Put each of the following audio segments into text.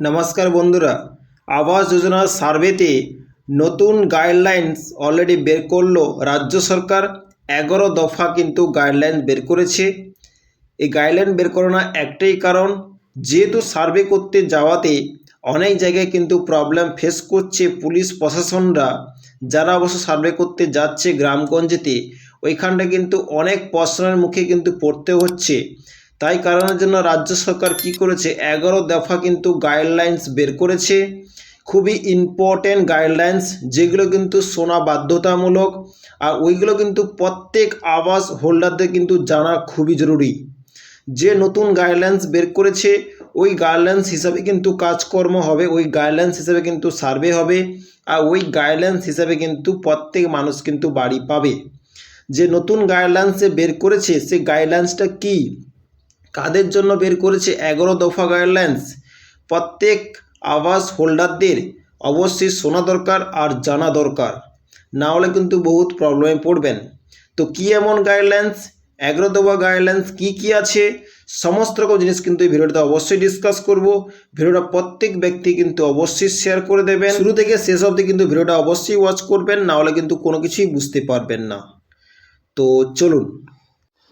নমস্কার বন্ধুরা। আবাস যোজনার সার্ভেতে নতুন গাইডলাইন্স অলরেডি বের করল রাজ্য সরকার। এগারো দফা কিন্তু গাইডলাইন বের করেছে। এই গাইডলাইন বের করানোর একটাই কারণ, যেহেতু সার্ভে করতে যাওয়াতে অনেক জায়গায় কিন্তু প্রবলেম ফেস করছে পুলিশ প্রশাসনরা। যারা অবশ্য সার্ভে করতে যাচ্ছে গ্রামগঞ্জেতে, ওইখানটা কিন্তু অনেক প্রশ্নের মুখে কিন্তু পড়তে হচ্ছে। তাই কারণের জন্য রাজ্য সরকার কি করেছে? এগারো দফা কিন্তু গাইডলাইন্স বের করেছে। খুবই ইম্পর্টেন্ট গাইডলাইন্স যেগুলো কিন্তু শোনা বাধ্যতামূলক। আর ওইগুলো কিন্তু প্রত্যেক আবাস হোল্ডারদের কিন্তু জানা খুবই জরুরি। যে নতুন গাইডলাইন্স বের করেছে, ওই গাইডলাইন্স হিসাবে কিন্তু কাজকর্ম হবে, ওই গাইডলাইন্স হিসাবে কিন্তু সার্ভে হবে। আর ওই গাইডলাইন্স হিসাবে কিন্তু প্রত্যেক মানুষ কিন্তু বাড়ি পাবে। যে নতুন গাইডলাইন্স বের করেছে, সেই গাইডলাইন্সটা কী? কাদের জন্য বের করেছে এগারো দফা গাইডলাইন্স প্রত্যেক আবাস হোল্ডারদের অবশ্যই শোনা দরকার আর জানা দরকার। না হলে কিন্তু বহুত প্রবলেমে পড়বেন। তো কী এমন গাইডলাইন্স এগারো দফা গাইডলাইন্স কী কী আছে? সমস্ত রকম জিনিস কিন্তু এই ভিডিওটা অবশ্যই ডিসকাস করব। ভিডিওটা প্রত্যেক ব্যক্তি কিন্তু অবশ্যই শেয়ার করে দেবেন। শুরু থেকে শেষ অবধি কিন্তু ভিডিওটা অবশ্যই ওয়াচ করবেন, না হলে কিন্তু কোনো কিছুই বুঝতে পারবেন না। তো চলুন।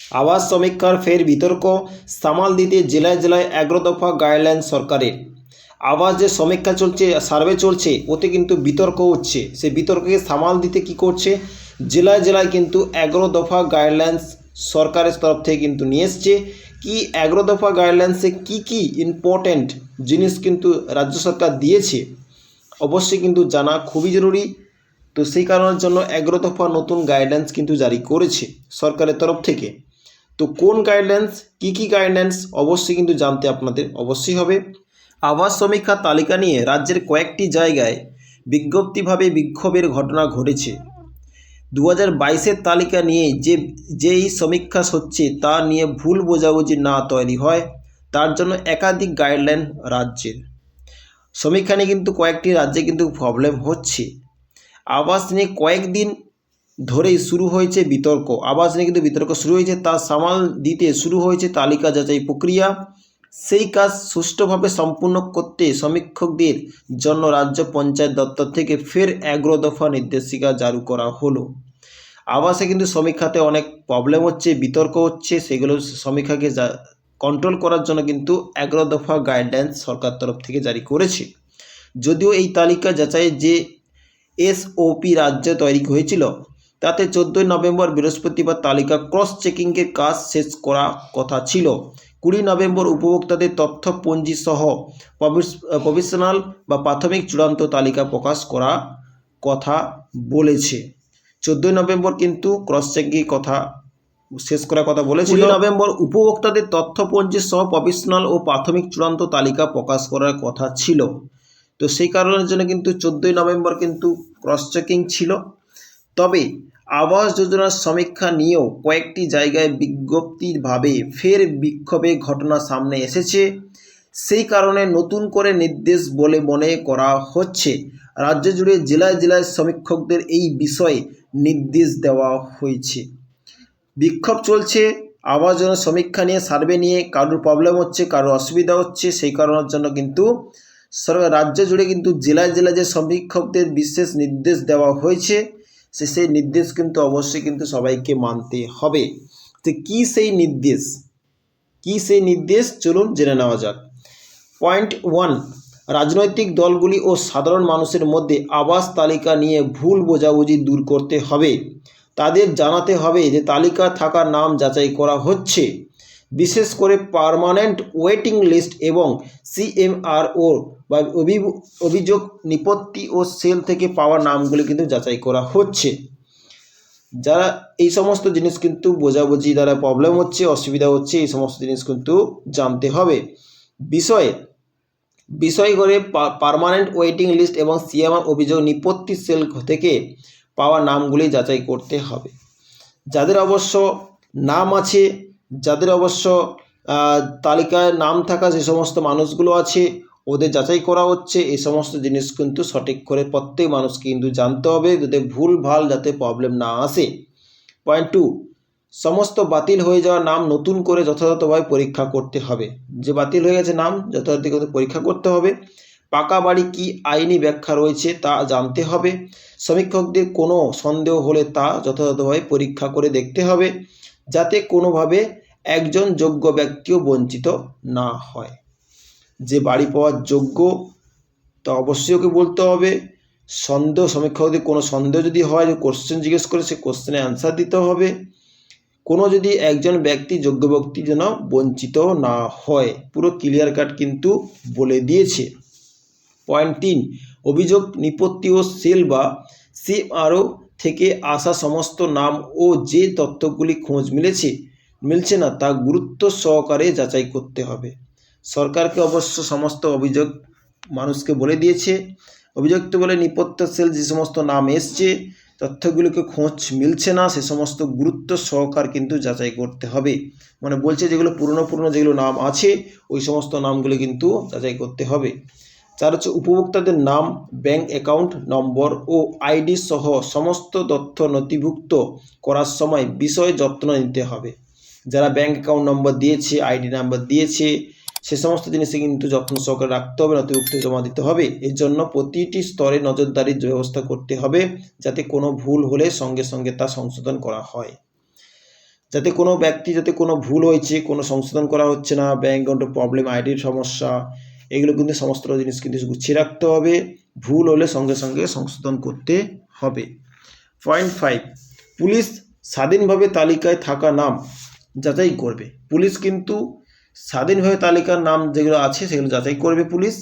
আবাস সমীক্ষার ফের বিতর্ক, সামাল দিতে জেলায় জেলায় এগারো দফা গাইডলাইন সরকারের। আবাস যে সমীক্ষা চলছে সার্ভে চলছে, ওতে কিন্তু বিতর্ক হচ্ছে। সে বিতর্ককে সামাল দিতে কি করছে? জেলায় জেলায় কিন্তু এগারো দফা গাইডলাইন্স সরকারের তরফ থেকে কিন্তু নিয়ে এসছে। কি এগারো দফা গাইডলাইন্সে কি কি ইম্পর্ট্যান্ট জিনিস কিন্তু রাজ্য সরকার দিয়েছে? অবশ্যই কিন্তু জানা খুবই জরুরি। তো সেই কারণের জন্য এগারো দফা নতুন গাইডলাইন্স কিন্তু জারি করেছে সরকারের তরফ থেকে। তো কোন গাইডলাইন্স কি কি গাইডলাইন্স অবশ্যই কিন্তু জানতে আপনাদের অবশ্যই হবে। আবাস সমীক্ষার তালিকা নিয়ে রাজ্যের কয়েকটি জায়গায় বিজ্ঞপ্তিভাবে বিক্ষোভের ঘটনা ঘটেছে। দু হাজার বাইশের তালিকা নিয়ে যে, যেই সমীক্ষা হচ্ছে তা নিয়ে ভুল বোঝাবুঝি না তৈরি হয়, তার জন্য একাধিক গাইডলাইন রাজ্যের। সমীক্ষা নিয়ে কিন্তু কয়েকটি রাজ্যে কিন্তু প্রবলেম হচ্ছে। আবাস নিয়ে কয়েকদিন ধরেই শুরু হয়েছে বিতর্ক। আবাস নিয়ে কিন্তু বিতর্ক শুরু হয়েছে। তা সামাল দিতে শুরু হয়েছে তালিকা যাচাই প্রক্রিয়া। সেই কাজ সুষ্ঠুভাবে সম্পূর্ণ করতে সমীক্ষকদের জন্য রাজ্য পঞ্চায়েত দপ্তর থেকে ফের এগারো দফা নির্দেশিকা জারি করা হলো। আবাসে কিন্তু সমীক্ষাতে অনেক প্রবলেম হচ্ছে, বিতর্ক হচ্ছে। সেগুলো সমীক্ষাকে কন্ট্রোল করার জন্য কিন্তু এগারো দফা গাইডলাইন্স সরকার তরফ থেকে জারি করেছে। যদিও এই তালিকা যাচাই যে এসওপি রাজ্যে তৈরি হয়েছিল তাতে চোদ্দোই নভেম্বর বৃহস্পতিবার তালিকা ক্রস চেকিংয়ের কাজ শেষ করা কথা ছিল। কুড়ি নভেম্বর উপভোক্তাদের তথ্যপঞ্জি সহ প্রফেশনাল বা প্রাথমিক চূড়ান্ত তালিকা প্রকাশ করা কথা বলেছে। চোদ্দোই নভেম্বর কিন্তু ক্রস চেকিং কথা শেষ করার কথা বলেছিল। কুড়ি নভেম্বর উপভোক্তাদের তথ্যপঞ্জি সহ প্রফেশনাল ও প্রাথমিক চূড়ান্ত তালিকা প্রকাশ করার কথা ছিল। তো সেই কারণের জন্য কিন্তু চোদ্দোই নভেম্বর কিন্তু ক্রস চেকিং ছিল। তবে আবাস যোজনার সমীক্ষা নিয়েও কয়েকটি জায়গায় বিজ্ঞপ্তিভাবে ফের বিক্ষোভে ঘটনা সামনে এসেছে। সেই কারণে নতুন করে নির্দেশ বলে মনে করা হচ্ছে। রাজ্য জুড়ে জেলায় জেলায় সমীক্ষকদের এই বিষয়ে নির্দেশ দেওয়া হয়েছে। বিক্ষোভ চলছে। আবাস যোজনার সমীক্ষা নিয়ে সার্ভে নিয়ে কারোর প্রবলেম হচ্ছে, কারোর অসুবিধা হচ্ছে, সেই কারণের জন্য কিন্তু সরকার রাজ্য জুড়ে কিন্তু জেলায় জেলায় যে সমীক্ষকদের বিশেষ নির্দেশ দেওয়া হয়েছে সে সেই নির্দেশ কিন্তু অবশ্যই কিন্তু সবাইকে মানতে হবে। তো কী সেই নির্দেশ? কী সেই নির্দেশ? চলুন জেনে নেওয়া যাক। পয়েন্ট ওয়ান, রাজনৈতিক দলগুলি ও সাধারণ মানুষের মধ্যে আবাস তালিকা নিয়ে ভুল বোঝাবুঝি দূর করতে হবে। তাদের জানাতে হবে যে তালিকা থাকার নাম যাচাই করা হচ্ছে। বিশেষ করে পার্মানেন্ট ওয়েটিং লিস্ট এবং সিএমআরও বা অভিযোগ, নিপত্তি ও সেল থেকে পাওয়া নামগুলি কিন্তু যাচাই করা হচ্ছে। যারা এই সমস্ত জিনিস কিন্তু বোঝাবুঝি দ্বারা প্রবলেম হচ্ছে, অসুবিধা হচ্ছে, এই সমস্ত জিনিস কিন্তু জানতে হবে। বিষয়ে, বিষয় করে পার্মানেন্ট ওয়েটিং লিস্ট এবং সিএমআর অভিযোগ, নিপত্তি সেল থেকে পাওয়া নামগুলি যাচাই করতে হবে। যাদের অবশ্য নাম আছে যাদের অবশ্য তালিকায় নাম থাকা যে সমস্ত মানুষগুলো আছে, ওদের যাচাই করা হচ্ছে। এই সমস্ত জিনিস কিন্তু সঠিক করে প্রত্যেক মানুষকে কিন্তু জানতে হবে, যাতে ভুল, ভালো যাতে প্রবলেম না আসে। পয়েন্ট টু সমস্ত বাতিল হয়ে যাওয়া নাম নতুন করে যথাযথভাবে পরীক্ষা করতে হবে। যে বাতিল হয়ে গেছে নাম যথাযথ পরীক্ষা করতে হবে। পাকা বাড়ি কি আইনি ব্যাখ্যা রয়েছে তা জানতে হবে। সমীক্ষকদের কোনো সন্দেহ হলে তা যথাযথভাবে পরীক্ষা করে দেখতে হবে। যাতে কোনোভাবে একজন যোগ্য ব্যক্তিও বঞ্চিত না হয়। যে বাড়ি পাওয়ার যোগ্য, তা অবশ্যই ওকে বলতে হবে। সন্দেহ সমীক্ষকদের কোনো সন্দেহ যদি হয় কোশ্চেন জিজ্ঞেস করে সে কোশ্চেনে অ্যান্সার দিতে হবে। কোনো যদি একজন ব্যক্তি, যোগ্য ব্যক্তি যেন বঞ্চিত না হয়, পুরো ক্লিয়ার কাট কিন্তু বলে দিয়েছে। পয়েন্ট তিন, অভিযোগ, নিপত্তি ও সেল বা সিআরও থেকে আসা সমস্ত নাম ও যে তথ্যগুলি খোঁজ মিলেছে, মিলছে না তা গুরুত্ব সহকারে যাচাই করতে হবে। সরকারকে অবশ্য সমস্ত অভিযোগ মানুষকে বলে দিয়েছে। অভিযুক্ত বলে নিপত্তা সেল যে সমস্ত নাম এসছে, তথ্যগুলিকে খোঁজ মিলছে না, সে সমস্ত গুরুত্ব সহকার কিন্তু যাচাই করতে হবে। মানে বলছে যেগুলো পুরনো পুরনো যেগুলো নাম আছে, ওই সমস্ত নামগুলি কিন্তু যাচাই করতে হবে। চার হচ্ছে উপভোক্তাদের নাম ব্যাংক অ্যাকাউন্ট নম্বর ও আইডি সহ সমস্ত তথ্য নথিভুক্ত করার সময় বিষয়ে যত্ন নিতে হবে। যারা ব্যাংক অ্যাকাউন্ট নম্বর দিয়েছে আইডি নাম্বার দিয়েছে, সে সমস্ত জিনিসে কিন্তু যত্ন সহকারে রাখতে হবে, নথিভুক্ত জমা দিতে হবে। এর জন্য প্রতিটি স্তরে নজরদারির ব্যবস্থা করতে হবে, যাতে কোনো ভুল হলে সঙ্গে সঙ্গে তা সংশোধন করা হয়। যাতে কোনো ব্যক্তি, যাতে কোনো ভুল হয়েছে, কোনো সংশোধন করা হচ্ছে না ব্যাংক অ্যাকাউন্টের প্রবলেম আইডির সমস্যা এগুলো কিন্তু সমস্ত জিনিস কিন্তু গুছিয়ে রাখতে হবে। ভুল হলে সঙ্গে সঙ্গে সংশোধন করতে হবে। পয়েন্ট ফাইভ পুলিশ স্বাধীনভাবে তালিকায় থাকা নাম যাচাই করবে। পুলিশ কিন্তু স্বাধীনভাবে তালিকার নাম যেগুলো আছে সেগুলো যাচাই করবে পুলিশ।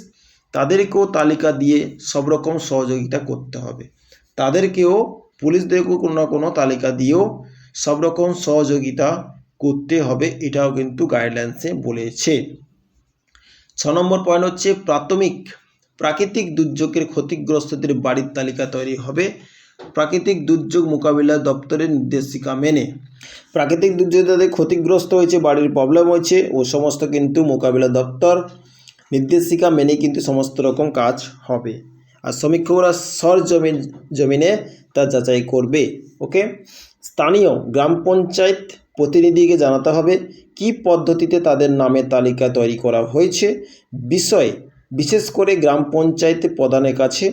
তাদেরকেও তালিকা দিয়ে সব রকম সহযোগিতা করতে হবে। তাদেরকেও পুলিশদেরকেও কোনো না কোনো তালিকা দিয়েও সব রকম সহযোগিতা করতে হবে, এটাও কিন্তু গাইডলাইন্সে বলেছে। ছ নম্বর পয়েন্ট হচ্ছে প্রাথমিক, প্রাকৃতিক দুর্যোগের ক্ষতিগ্রস্তদের বাড়ির তালিকা তৈরি হবে। প্রাকৃতিক দুর্যোগ মোকাবিলা দপ্তরের নির্দেশিকা মেনে। প্রাকৃতিক দুর্যোগে তাদের ক্ষতিগ্রস্ত হয়েছে, বাড়ির প্রবলেম হয়েছে, ও সমস্ত কিন্তু মোকাবিলা দপ্তর নির্দেশিকা মেনে কিন্তু সমস্ত রকম কাজ হবে। আর সমীক্ষকরা সর জমিন জমিনে তা যাচাই করবে ওকে স্থানীয় গ্রাম পঞ্চায়েত প্রতিনিধিকে জানাতে হবে কি পদ্ধতিতে তাদের নামে তালিকা তৈরি করা হয়েছে। বিষয়ে বিশেষ করে গ্রাম পঞ্চায়েত প্রধানের কাছে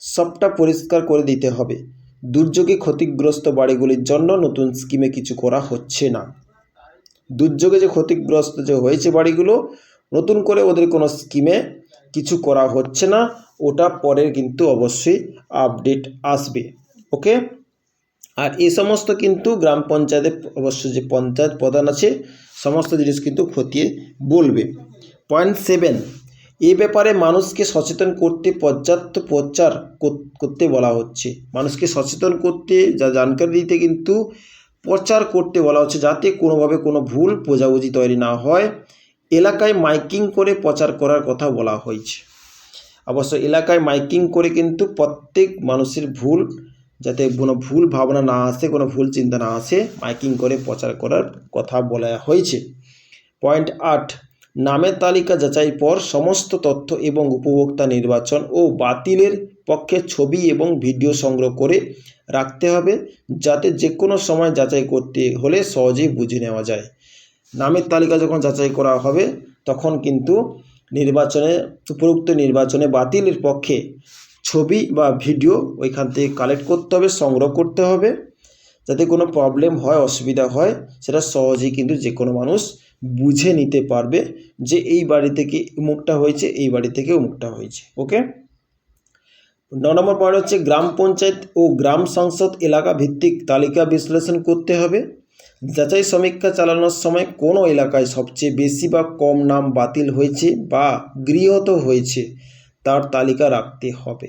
সবটা পরিষ্কার করে দিতে হবে। দুর্যোগে ক্ষতিগ্রস্ত বাড়িগুলির জন্য নতুন স্কিমে কিছু করা হচ্ছে না। দুর্যোগে যে ক্ষতিগ্রস্ত যে হয়েছে বাড়িগুলো, নতুন করে ওদের কোনো স্কিমে কিছু করা হচ্ছে না। ওটা পরের কিন্তু অবশ্যই আপডেট আসবে। ওকে আর এই সমস্ত কিন্তু গ্রাম পঞ্চায়েতের অবশ্য যে পঞ্চায়েত প্রধান আছে, সমস্ত জিনিস কিন্তু খতিয়ে বলবে। পয়েন্ট সেভেন এ ব্যাপারে মানুষকে সচেতন করতে পর্যাপ্ত প্রচার করতে বলা হচ্ছে। মানুষকে সচেতন করতে, যা জানকারি দিতে কিন্তু প্রচার করতে বলা হচ্ছে, যাতে কোনোভাবে কোনো ভুল বোঝাবুঝি তৈরি না হয়। এলাকায় মাইকিং করে প্রচার করার কথা বলা হয়েছে। অবশ্য এলাকায় মাইকিং করে কিন্তু প্রত্যেক মানুষের ভুল যাতে কোনো ভুল ভাবনা না আসে, কোনো ভুল চিন্তা না আসে, মাইকিং করে প্রচার করার কথা বলা হয়েছে। পয়েন্ট আট, নামের তালিকা যাচাই পর সমস্ত তথ্য এবং উপভোক্তা নির্বাচন ও বাতিলের পক্ষে ছবি এবং ভিডিও সংগ্রহ করে রাখতে হবে, যাতে যে কোনো সময় যাচাই করতে হলে সহজেই বুঝে নেওয়া যায়। নামের তালিকা যখন যাচাই করা হবে, তখন কিন্তু নির্বাচনে, উপরোক্ত নির্বাচনে বাতিলের পক্ষে ছবি বা ভিডিও ওইখান থেকে কালেক্ট করতে হবে, সংগ্রহ করতে হবে। যাতে কোনো প্রবলেম হয়, অসুবিধা হয়, সেটা সহজেই কিন্তু যে কোনো মানুষ বুঝে নিতে পারবে যে এই বাড়ি থেকে উমুকটা হয়েছে, এই বাড়ি থেকে উমুকটা হয়েছে ওকে ন নম্বর পয়েন্ট হচ্ছে গ্রাম পঞ্চায়েত ও গ্রাম সংসদ এলাকা ভিত্তিক তালিকা বিশ্লেষণ করতে হবে। যাচাই সমীক্ষা চালানোর সময় কোনো এলাকায় সবচেয়ে বেশি বা কম নাম বাতিল হয়েছে বা গৃহীত হয়েছে তার তালিকা রাখতে হবে।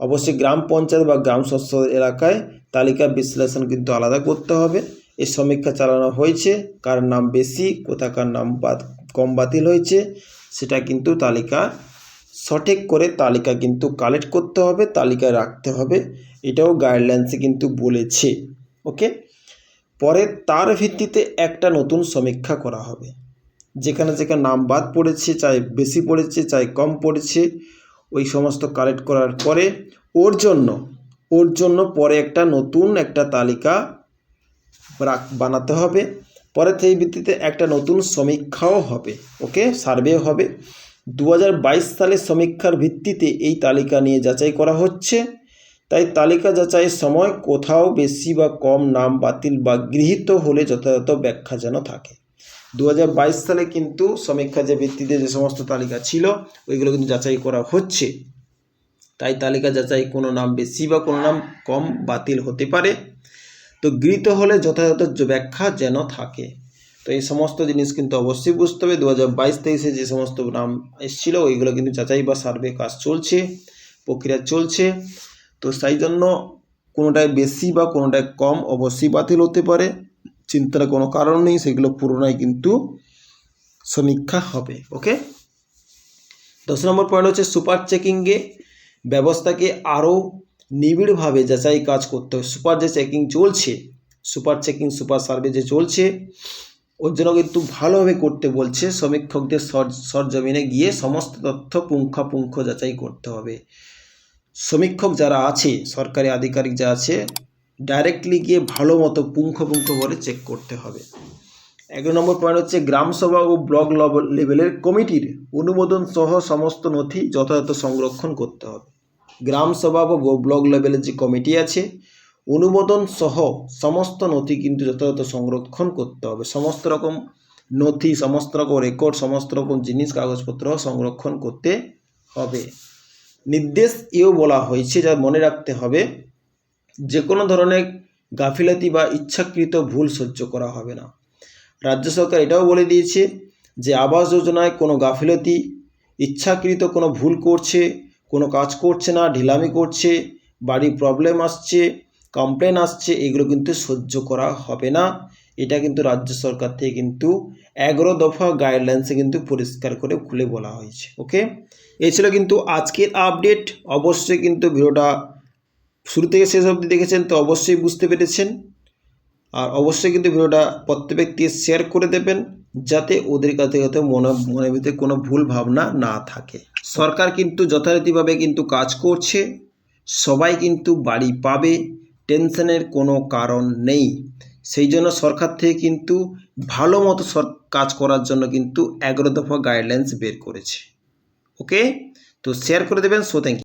অবশ্যই গ্রাম পঞ্চায়েত বা গ্রাম সংসদ এলাকায় তালিকা বিশ্লেষণ কিন্তু আলাদা করতে হবে। এই সমীক্ষা চালানো হয়েছে, কার নাম বেশি, কোথাকার নাম বাদ, কম বাতিল হয়েছে, সেটা কিন্তু তালিকা সঠিক করে তালিকা কিন্তু কালেক্ট করতে হবে, তালিকায় রাখতে হবে। এটাও গাইডলাইন্সে কিন্তু বলেছে, ওকে? পরে তার ভিত্তিতে একটা নতুন সমীক্ষা করা হবে। যেখানে যেখানে নাম বাদ পড়েছে, চাই বেশি পড়েছে, চাই কম পড়েছে, ওই সমস্ত কালেক্ট করার পরে ওর জন্য ওর জন্য পরে একটা নতুন একটা তালিকা বানাতে হবে। পরে সেই ভিত্তিতে একটা নতুন সমীক্ষাও হবে, ওকে? সার্ভে হবে। দু হাজার বাইশ সালের সমীক্ষার ভিত্তিতে এই তালিকা নিয়ে যাচাই করা হচ্ছে। তাই তালিকা যাচাইয়ের সময় কোথাও বেশি বা কম নাম বাতিল বা গৃহীত হলে যথাযথ ব্যাখ্যা যেন থাকে। দু হাজার বাইশ সালে কিন্তু সমীক্ষা যে ভিত্তিতে যে সমস্ত তালিকা ছিল, ওইগুলো কিন্তু যাচাই করা হচ্ছে। তাই তালিকা যাচাই কোনো নাম বেশি বা কোনো নাম কম বাতিল হতে পারে। তো গৃহীত হলে যথাযথ ব্যাখ্যা যেন থাকে। তো এই সমস্ত জিনিস কিন্তু অবশ্যই বুঝতে হবে। দু হাজার বাইশ যে সমস্ত নাম এসেছিল, ওইগুলো কিন্তু যাচাই বা সার্ভে কাজ চলছে, প্রক্রিয়া চলছে। তো সেই জন্য কোনোটায় বেশি বা কোনোটায় কম অবশ্যই বাতিল হতে পারে। চিন্তার কোনো কারণ নেই, সেগুলো পুরোনায় কিন্তু সমীক্ষা হবে ওকে দশ নম্বর পয়েন্ট হচ্ছে সুপার চেকিংয়ে ব্যবস্থাকে আরও নিবিড়ভাবে যাচাই কাজ করতে হবে। সুপার যে চেকিং চলছে সুপার চেকিং সুপার সার্ভে যে চলছে, ওর জন্য কিন্তু ভালোভাবে করতে বলছে। সমীক্ষকদের সর সরজমিনে গিয়ে সমস্ত তথ্য পুঙ্খাপুঙ্খ যাচাই করতে হবে। সমীক্ষক যারা আছে, সরকারি আধিকারিক যা আছে ডাইরেক্টলি গিয়ে ভালো মতো পুঙ্খাপুঙ্খ করে চেক করতে হবে। এগারো নম্বর পয়েন্ট হচ্ছে গ্রামসভা ও ব্লক লেভেলের কমিটির অনুমোদন সহ সমস্ত নথি যথাযথ সংরক্ষণ করতে হবে। গ্রামসভা বা ব্লক লেভেলের যে কমিটি আছে, অনুমোদন সহ সমস্ত নথি কিন্তু যথাযথ সংরক্ষণ করতে হবে। সমস্ত রকম নথি, সমস্ত রকম রেকর্ড সমস্ত রকম জিনিস, কাগজপত্র সংরক্ষণ করতে হবে। নির্দেশ এও বলা হয়েছে, যা মনে রাখতে হবে যে কোনো ধরনের গাফিলতি বা ইচ্ছাকৃত ভুল সহ্য করা হবে না। রাজ্য সরকার এটাও বলে দিয়েছে যে আবাস যোজনায় কোনো গাফিলতি, ইচ্ছাকৃত কোনো ভুল করছে, কোনো কাজ করছে না, ঢিলামি করছে বাড়ি প্রবলেম আসছে কমপ্লেন আসছে, এগুলো কিন্তু সহ্য করা হবে না। এটা কিন্তু রাজ্য সরকার থেকে কিন্তু এগারো দফা গাইডলাইন্সে কিন্তু পরিষ্কার করে খুলে বলা হয়েছে ওকে এই ছিল কিন্তু আজকের আপডেট অবশ্যই কিন্তু ভিডিওটা শুরু থেকে শেষ অবধি দেখেছেন তো অবশ্যই বুঝতে পেরেছেন। আর অবশ্যই কিন্তু ভিডিওটা প্রত্যেক ব্যক্তি শেয়ার করে দেবেন, যাতে ওদের কাছে যাতে মনে, মনের ভিতরে কোনো ভুল ভাবনা না থাকে। সরকার কিন্তু যথারীতিভাবে কিন্তু কাজ করছে, সবাই কিন্তু বাড়ি পাবে, টেনশনের কোনো কারণ নেই। সেই জন্য সরকার থেকে কিন্তু ভালো মতো কাজ করার জন্য কিন্তু এগারো দফা গাইডলাইন্স বের করেছে। ওকে তো শেয়ার করে দেবেন সো থ্যাংক